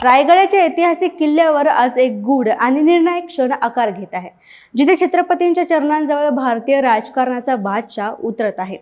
रायगडाच्या ऐतिहासिक किल्ल्यावर आज एक गूढ आणि निर्णायक क्षण आकार घेत आहे जिथे छत्रपतींच्या चरणांजवळ भारतीय राजकारणाचा बादशाह उतरत आहे.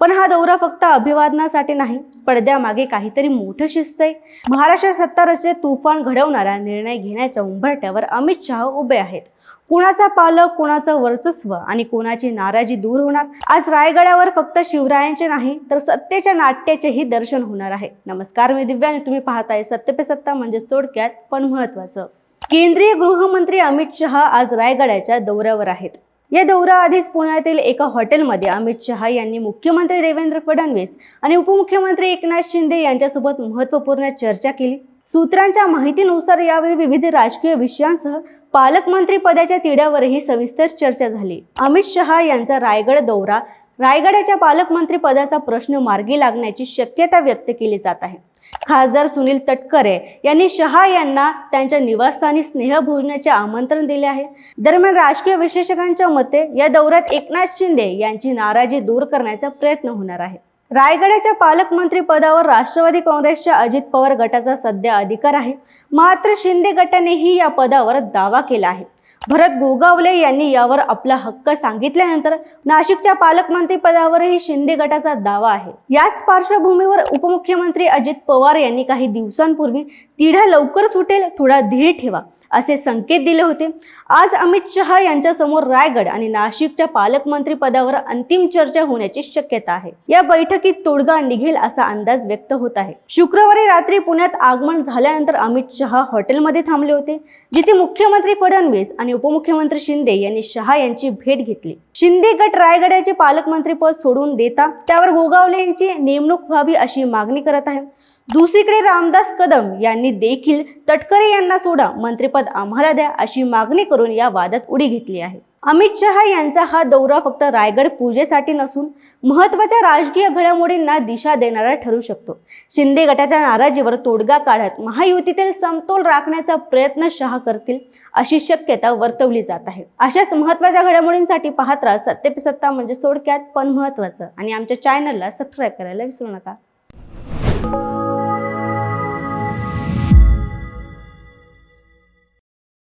पण हा दौरा फक्त अभिवादनासाठी नाही पडद्यामागे काहीतरी मोठं शिस्त आहे. महाराष्ट्र सत्ता रचनेत तुफान घडवणारा निर्णय घेण्याच्या उंबरट्यावर अमित शहा उभे आहेत. कुणाचा पालक कुणाचं वर्चस्व आणि कोणाची नाराजी दूर होणार? आज रायगडावर फक्त शिवरायांचे नाही तर सत्तेच्या नाट्याचेही दर्शन होणार आहे. नमस्कार मी दिव्या आणि तुम्ही पाहताय सत्य पे सत्ता म्हणजेच थोडक्यात पण महत्वाचं केंद्रीय गृहमंत्री अमित शहा आज रायगडाच्या दौऱ्यावर आहेत. या दौऱ्याआधीच पुण्यातील एका हॉटेलमध्ये अमित शहा यांनी मुख्यमंत्री देवेंद्र फडणवीस आणि उपमुख्यमंत्री एकनाथ शिंदे यांच्यासोबत महत्त्वपूर्ण चर्चा केली. सूत्रांच्या माहितीनुसार यावेळी विविध राजकीय विषयांसह पालकमंत्री पदाच्या तिढ्यावरही सविस्तर चर्चा झाली. अमित शहा यांचा रायगड दौरा रायगडाच्या पालकमंत्री पदाचा प्रश्न मार्गी लागण्याची शक्यता व्यक्त केली जात आहे. खासदार सुनील तटकरे यांनी शहा यांना त्यांच्या निवासस्थानी स्नेहभोजनाचे आमंत्रण दिले आहे. दरम्यान राजकीय विश्लेषकांच्या मते या दौऱ्यात एकनाथ शिंदे यांची नाराजी दूर करण्याचा प्रयत्न होणार आहे. रायगडाच्या पालकमंत्री पदावर राष्ट्रवादी काँग्रेसच्या अजित पवार गटाचा सध्या अधिकार आहे. मात्र शिंदे गटानेही या पदावर दावा केला आहे. भरत गोगावले यांनी यावर आपला हक्क सांगितल्यानंतर नाशिकच्या पालकमंत्रीपदावरही शिंदे गटाचा दावा आहे. याच पार्श्वभूमीवर उपमुख्यमंत्री अजित पवार यांनी काही दिवसांपूर्वी तिढा लवकर सुटेल थोडा धीर ठेवा असे संकेत दिले होते. आज अमित शहा यांच्यासमोर रायगड आणि नाशिकच्या पालकमंत्री पदावर अंतिम चर्चा होण्याची शक्यता आहे. या बैठकीत तोडगा निघेल असा अंदाज व्यक्त होत आहे. शुक्रवारी रात्री पुण्यात आगमन झाल्यानंतर अमित शहा हॉटेलमध्ये थांबले होते जिथे मुख्यमंत्री फडणवीस आणि उपमुख्यमंत्री शिंदे यांनी शहा यांची भेट घेतली. शिंदे गट रायगडाचे पालकमंत्री पद सोडून देता त्यावर गोगावले यांची नेमणूक व्हावी अशी मागणी करत आहे. दुसरीकडे रामदास कदम यांनी देखील तटकरे यांना सोडा मंत्रिपद आम्हाला द्या अशी मागणी करून या वादात उडी घेतली आहे. अमित शहा यांचा हा दौरा फक्त रायगड पूजेसाठी नसून महत्त्वाच्या राजकीय घडामोडींना दिशा देणारा ठरू शकतो. शिंदे गटाच्या नाराजीवर तोडगा काढत महायुतीतील समतोल राखण्याचा प्रयत्न शहा करतील अशी शक्यता वर्तवली जात आहे. अशाच महत्त्वाच्या घडामोडींसाठी पाहत राहा सत्य सत्ता म्हणजे थोडक्यात पण महत्वाचं आणि आमच्या चॅनलला सबस्क्राईब करायला विसरू नका.